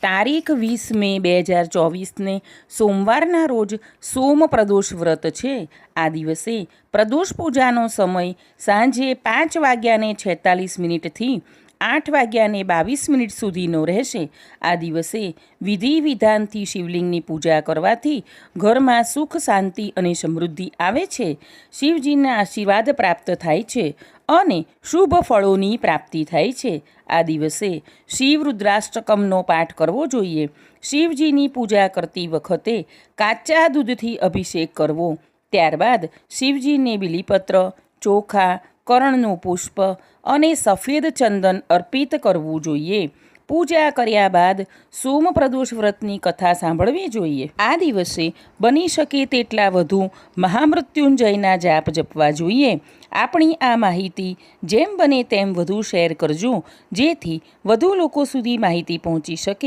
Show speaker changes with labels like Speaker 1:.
Speaker 1: તારીખ વીસ મે બે હજાર ચોવીસને સોમવારના રોજ સોમ પ્રદોષ વ્રત છે. આ દિવસે પ્રદોષ પૂજાનો સમય સાંજે પાંચ વાગ્યાને છેતાલીસ મિનિટથી આઠ વાગ્યાને બાવીસ મિનિટ સુધીનો રહેશે. આ દિવસે વિધિ વિધાનથી શિવલિંગની પૂજા કરવાથી ઘરમાં સુખ, શાંતિ અને સમૃદ્ધિ આવે છે. શિવજીના આશીર્વાદ પ્રાપ્ત થાય છે અને શુભ ફળોની પ્રાપ્તિ થાય છે. આ દિવસે શિવ રુદ્રાષ્ટકમનો પાઠ કરવો જોઈએ. શિવજીની પૂજા કરતી વખતે કાચા દૂધથી અભિષેક કરવો. ત્યારબાદ શિવજીને બિલીપત્ર, ચોખા કરણનું પુષ્પ અને સફેદ ચંદન અર્પિત કરવું જોઈએ. પૂજા કર્યા બાદ સોમ પ્રદોષ વ્રતની કથા સાંભળવી જોઈએ. આ દિવસે બની શકે તેટલા વધુ મહામૃત્યુંજયના જાપ જપવા જોઈએ. આપણી આ માહિતી જેમ બને તેમ વધુ શેર કરજો, જેથી વધુ લોકો સુધી માહિતી પહોંચી શકે.